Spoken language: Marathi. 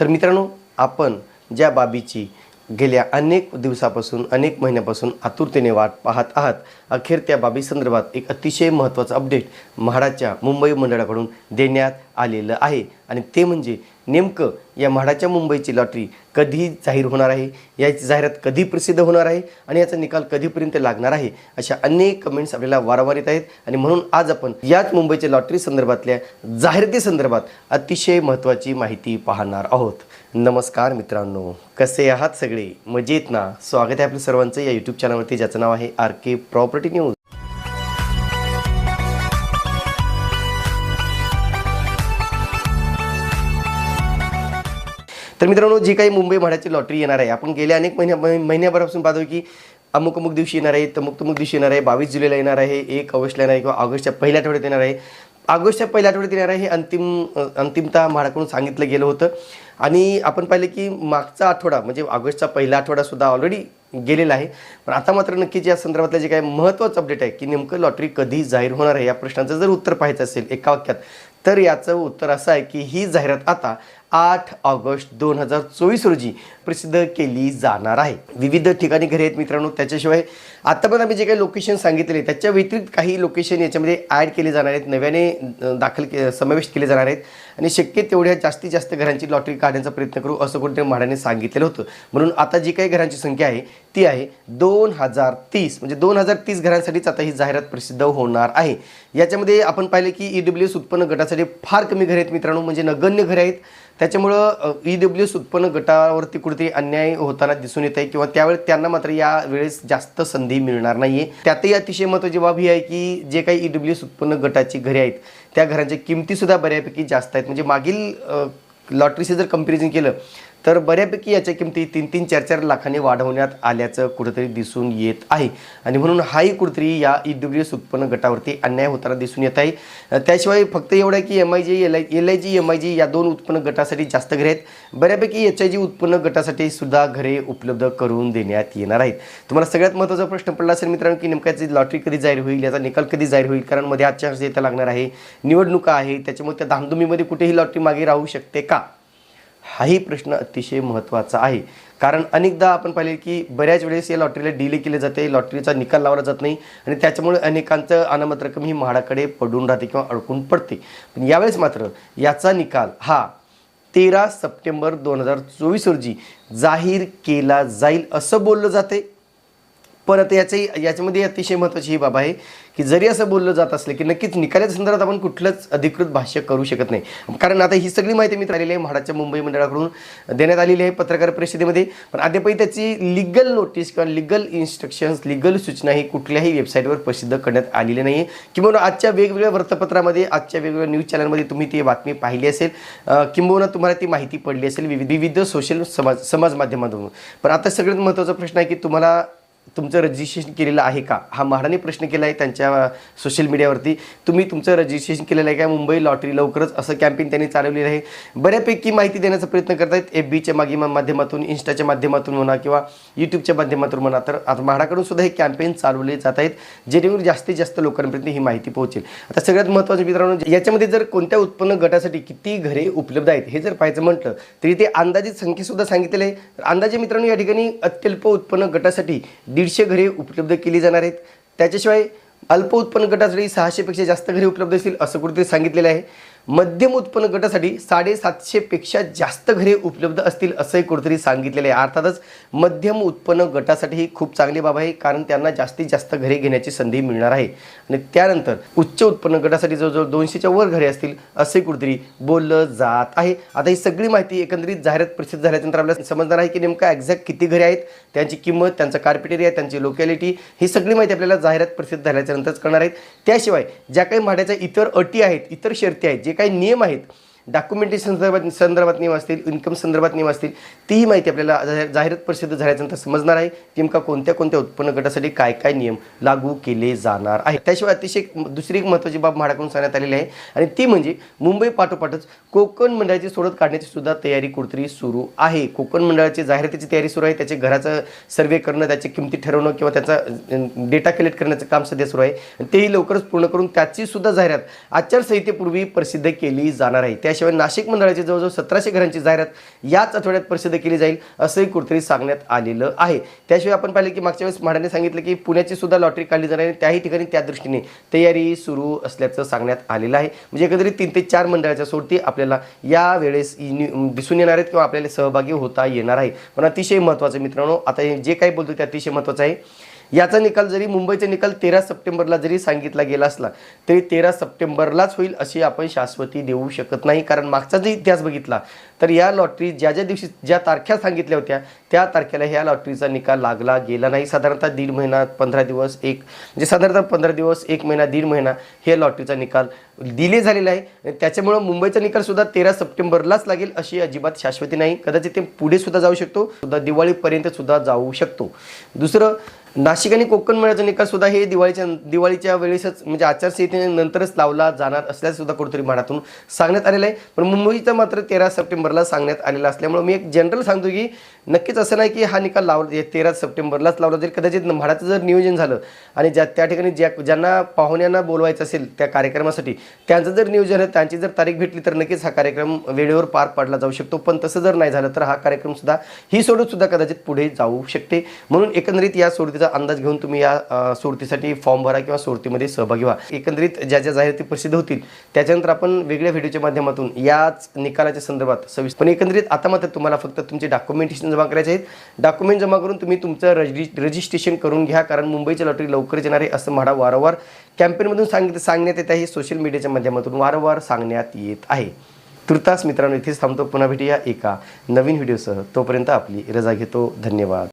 तर मित्रांनो आपण ज्या बाबीची गेल्या अनेक दिवसापासून अनेक महिन्यापासून आतुरतेने वाट पाहत आहात. अखेर त्या बाबीसंदर्भात एक अतिशय महत्त्वाचं अपडेट म्हाडाच्या मुंबई मंडळाकडून देण्यात आलेलं आहे. आणि ते म्हणजे नेमकं या म्हाडाच्या मुंबईची लॉटरी कधी जाहीर होणार आहे? याची जाहिरात कधी प्रसिद्ध होणार आहे? आणि याचा निकाल कधीपर्यंत लागणार आहे? अशा अनेक कमेंट्स आपल्याला वारंवार येत आहेत. आणि म्हणून आज आपण याच मुंबईच्या लॉटरी संदर्भातल्या जाहिरातीसंदर्भात अतिशय महत्त्वाची माहिती पाहणार आहोत. नमस्कार मित्रांनो कसे आहात सगळे? मजेत ना? स्वागत आहे आपल्या सर्वांचं या यूट्यूब चॅनलवरती ज्याचं नाव आहे आर के प्रॉपर्टी न्यूज तर मित्रांनो जी काही मुंबई भाड्याची लॉटरी येणार आहे आपण गेल्या अनेक महिन्या महिन्याभरापासून पाहतो की अमुक अमुक दिवशी येणार आहे तमुक तमुक दिवशी येणार आहे बावीस जुलैला येणार आहे एक ऑगस्टला येणार आहे किंवा ऑगस्टच्या पहिल्या आठवड्यात येणार आहे. ऑगस्टच्या पहिल्या आठवड्यात येणार आहे हे अंतिम अंतिमतः म्हाडाकडून सांगितलं गेलं होतं. आणि आपण पाहिलं की मागचा आठवडा म्हणजे ऑगस्टचा पहिला आठवडासुद्धा ऑलरेडी गेलेला आहे. पण आता मात्र नक्कीच या संदर्भातलं जे काही महत्त्वाचं अपडेट आहे की नेमकं लॉटरी कधी जाहीर होणार आहे या प्रश्नाचं जर उत्तर पाहायचं असेल एका वाक्यात तर याचं उत्तर असं आहे की ही जाहिरात आता आठ ऑगस्ट दोन हजार चोवीस रोजी प्रसिद्ध केली जाणार आहे. विविध ठिकाणी घरे आहेत मित्रांनो त्याच्याशिवाय आत्तापर्यंत आम्ही जे काही लोकेशन सांगितले त्याच्या व्यतिरिक्त काही लोकेशन याच्यामध्ये ॲड केले जाणार आहेत नव्याने दाखल के समावेश केले जाणार आहेत. आणि शक्य तेवढ्या जास्तीत जास्त घरांची लॉटरी काढण्याचा प्रयत्न करू असं कोणत्या म्हाडाने सांगितलेलं होतं. म्हणून आता जी काही घरांची संख्या आहे ती आहे दोन हजार तीस. म्हणजे दोन हजार तीस घरांसाठीच आता ही जाहिरात प्रसिद्ध होणार आहे. याच्यामध्ये आपण पाहिलं की ई डब्ल्यू एस उत्पन्न गटासाठी फार कमी घरे आहेत मित्रांनो म्हणजे नगण्य घरे आहेत. त्याच्यामुळं ई डब्ल्यू एस उत्पन्न गटावरती कुठेतरी अन्याय होताना दिसून येत आहे किंवा त्यावेळेस त्यांना मात्र या वेळेस जास्त संधी मिळणार नाही आहे त्यातही अतिशय महत्त्वाची बाब ही आहे की जे काही ई डब्ल्यू एस उत्पन्न गटाची घरे आहेत त्या घरांच्या किमतीसुद्धा बऱ्यापैकी जास्त आहेत. म्हणजे मागील अ, जर कंपॅरिझन केलं तर बऱ्यापैकी याच्या किमती तीन तीन चार चार लाखांनी वाढवण्यात आल्याचं कुठंतरी दिसून येत आहे. आणि म्हणून हाही कुठंतरी या उद्योगीस उत्पन्न गटावरती अन्याय होताना दिसून येत आहे. त्याशिवाय फक्त एवढं आहे की M I G L I L I G M I G या दोन उत्पन्न गटासाठी जास्त घरे आहेत. बऱ्यापैकी एच आय जी उत्पन्न गटासाठी सुद्धा घरे उपलब्ध करून देण्यात येणार आहेत. तुम्हाला सगळ्यात महत्त्वाचा प्रश्न पडला असेल मित्रांनो की नेमक्याची लॉटरी कधी जाहीर होईल याचा निकाल कधी जाहीर होईल? कारण मध्ये आजच्या येता लागणार आहे. निवडणुका आहे. त्याच्यामुळे त्या धामधुमीमध्ये कुठेही लॉटरी मागे राहू शकते का? हाही प्रश्न अतिशय महत्त्वाचा आहे. कारण अनेकदा आपण पाहिले की बऱ्याच वेळेस या लॉटरीला डिले केले जाते लॉटरीचा निकाल लावला जात नाही आणि त्याच्यामुळे अनेकांचं अनामत रक्कम ही म्हाडाकडे पडून राहते किंवा अडकून पडते. पण यावेळेस मात्र याचा निकाल हा तेरा सप्टेंबर दोन हजार चोवीस रोजी जाहीर केला जाईल असं बोललं जाते. परत याचे याच्यामध्ये अतिशय महत्त्वाची ही बाब आहे की जरी असं बोललं जात असलं की नक्कीच निकालाच्या संदर्भात आपण कुठलंच अधिकृत भाष्य करू शकत नाही. कारण आता ही सगळी माहिती मित्र आलेली आहे म्हाडाच्या मुंबई मंडळाकडून देण्यात आलेली आहे पत्रकार परिषदेमध्ये. पण अद्यापही त्याची लिगल नोटीस किंवा लिगल इन्स्ट्रक्शन्स लिगल सूचना ही कुठल्याही वेबसाईटवर प्रसिद्ध करण्यात आलेली नाही आहे किंवा आजच्या वेगवेगळ्या वृत्तपत्रामध्ये आजच्या वेगवेगळ्या न्यूज चॅनलमध्ये तुम्ही ती बातमी पाहिली असेल. किंबहुना तुम्हाला ती माहिती पडली असेल विविध विविध सोशल समाज समाज माध्यमातून पण आता सगळ्यात महत्त्वाचा प्रश्न आहे की तुम्हाला तुमचं रजिस्ट्रेशन केलेलं आहे का? हा म्हाडाने प्रश्न केला आहे त्यांच्या सोशल मीडियावरती तुम्ही तुमचं रजिस्ट्रेशन केलेलं आहे का? मुंबई लॉटरी लवकरच असं कॅम्पेन त्यांनी चालवलेलं आहे. बऱ्यापैकी माहिती देण्याचा प्रयत्न करत आहेत एफ बीच्या मागे माध्यमातून इन्स्टाच्या माध्यमातून म्हणा किंवा यूट्यूबच्या माध्यमातून म्हणा तर आता म्हाडाकडून सुद्धा हे कॅम्पेन चालवले जात आहेत जेणेकरून जास्तीत जास्त लोकांपर्यंत ही माहिती पोहोचेल. आता सगळ्यात महत्त्वाचं मित्रांनो याच्यामध्ये जर कोणत्या उत्पन्न गटासाठी किती घरे उपलब्ध आहेत हे जर पाहायचं म्हटलं तरी ते अंदाजित संख्येसुद्धा सांगितलेलं आहे. अंदाजे मित्रांनो या ठिकाणी अत्यल्प उत्पन्न गटासाठी दीडशे घरे उपलब्ध केली जाणार आहेत. त्याच्याशिवाय अल्प उत्पन्न गटासाठी सहाशेपेक्षा जास्त घरे उपलब्ध असतील असं कुठेतरी सांगितलेलं आहे. मध्यम उत्पन्न गटासाठी साडेसातशेपेक्षा जास्त घरे उपलब्ध असतील असंही कुठेतरी सांगितलेलं आहे. अर्थातच मध्यम उत्पन्न गटासाठी ही खूप चांगली बाब आहे कारण त्यांना जास्तीत जास्त घरे घेण्याची संधी मिळणार आहे. आणि त्यानंतर उच्च उत्पन्न गटासाठी जवळजवळ दोनशेच्या वर घरे असतील असे कुठेतरी बोललं जात आहे. आता ही सगळी माहिती एकंदरीत जाहिरात प्रसिद्ध झाल्यानंतर आपल्याला समजणार आहे की नेमकं एक्झॅक्ट किती घरे आहेत त्यांची किंमत त्यांचा कार्पेट एरिया त्यांची लोकॅलिटी ही सगळी माहिती आपल्याला जाहिरात प्रसिद्ध झाल्याच्यानंतरच करणार आहेत त्याशिवाय ज्या काही म्हाड्याच्या इतर अटी आहेत इतर शर्ती आहेत जे काही नियम आहेत डॉक्युमेंटेशन संदर्भात संदर्भात नियम असतील इन्कम संदर्भात नियम असतील तीही माहिती आपल्याला जाहिरात प्रसिद्ध झाल्यानंतर समजणार आहे. नेमका कोणत्या कोणत्या उत्पन्न गटासाठी काय काय नियम लागू केले जाणार आहे त्याशिवाय अतिशय एक- दुसरी एक महत्त्वाची बाब म्हाडाकडून सांगण्यात आलेली आहे. आणि ती म्हणजे मुंबई पाठोपाठच कोकण मंडळाची सोडत काढण्याची सुद्धा तयारी कुठतरी सुरू आहे. कोकण मंडळाची जाहिरातीची तयारी सुरू आहे. त्याचे घराचं सर्वे करणं त्याची किमती ठरवणं किंवा त्याचा डेटा कलेक्ट करण्याचं काम सध्या सुरू आहे. तेही लवकरच पूर्ण करून त्याची सुद्धा जाहिरात आचारसंहितेपूर्वी प्रसिद्ध केली जाणार आहे. त्या याशिवाय नाशिक मंडळाची जवळजवळ सतराशे घरांची जाहिरात याच आठवड्यात प्रसिद्ध केली जाईल असंही कुठेतरी सांगण्यात आलेलं आहे. त्याशिवाय आपण पाहिलं की मागच्या वेळेस म्हाडाने सांगितलं की पुण्याची सुद्धा लॉटरी काढली जाणार आहे आणि त्याही ठिकाणी त्या दृष्टीने तयारी सुरू असल्याचं सांगण्यात आलेलं आहे. म्हणजे एकंदरीत तीन ते चार मंडळाच्या सोडती आपल्याला या वेळेस दिसून येणार आहेत किंवा आपल्याला सहभागी होता येणार आहे. पण अतिशय महत्त्वाचं मित्रांनो आता हे जे काही बोलतो ते अतिशय महत्त्वाचं आहे. याचा निकाल जरी मुंबईचा निकाल तेरा सप्टेंबरला जरी सांगितला गेला असला तरी तेरा सप्टेंबरलाच होईल अशी आपण शाश्वती देऊ शकत नाही. कारण मागचा जर इतिहास बघितला तर या लॉटरी ज्या ज्या दिवशी ज्या तारख्या सांगितल्या होत्या त्या तारखेला ह्या लॉटरीचा निकाल लागला गेला नाही. साधारणतः दीड महिना पंधरा दिवस एक म्हणजे साधारणतः पंधरा दिवस एक महिना दीड महिना हे लॉटरीचा निकाल दिले झालेला आहे. आणि त्याच्यामुळं मुंबईचा निकालसुद्धा तेरा सप्टेंबरलाच लागेल अशी अजिबात शाश्वती नाही. कदाचित ते पुढे सुद्धा जाऊ शकतो सुद्धा दिवाळीपर्यंत सुद्धा जाऊ शकतो. दुसरं नाशिक आणि कोकण मेळ्याचा निकाल सुद्धा हे दिवाळीच्या दिवाळीच्या वेळेसच म्हणजे आचारसंहितेनंतरच लावला जाणार असल्याचं सुद्धा कुठेतरी माडातून सांगण्यात आलेलं आहे. पण मुंबईचा मात्र तेरा सप्टेंबरला सांगण्यात आलेला असल्यामुळे मी एक जनरल सांगतो की नक्कीच असं नाही की हा निकाल लावला तेरा सप्टेंबरलाच लावला जाईल कदाचित म्हाडाचं जर नियोजन झालं आणि ज्या त्या ठिकाणी ज्या ज्यांना पाहुण्यांना बोलवायचं असेल त्या कार्यक्रमासाठी त्यांचं जर नियोजन आहे त्यांची जर तारीख भेटली तर नक्कीच हा कार्यक्रम वेळेवर पार पाडला जाऊ शकतो. पण तसं जर नाही झालं तर हा कार्यक्रमसुद्धा ही सोडतसुद्धा कदाचित पुढे जाऊ शकते. म्हणून एकंदरीत या सोडतीचा अंदाज घेऊन तुम्ही या सुरतीसाठी सोडतीसाठी फॉर्म भरा किंवा सोडतीमध्ये सहभागी व्हा. एकंदरीत ज्या ज्या जाहिराती प्रसिद्ध होतील त्याच्यानंतर आपण वेगळ्या व्हिडिओच्या माध्यमातून याच निकालाच्या संदर्भात सविस पण एकंदरीत आता मात्र तुम्हाला फक्त तुमचे डॉक्युमेंटेशन जमा करायचे आहेत. डॉक्युमेंट जमा करून तुम्ही तुमचं रजि रजिस्ट्रेशन करून घ्या कारण मुंबईची लॉटरी लवकरच येणार आहे असं म्हाडा वारंवार कॅम्पेनमधून सांगित सांगण्यात येत आहे. सोशल मीडियाच्या माध्यमातून वारंवार सांगण्यात येत आहे. तुर्तास मित्रांनो इथेच थांबतो. पुन्हा भेटूया एका नवीन व्हिडिओसह. तोपर्यंत आपली रजा घेतो. धन्यवाद.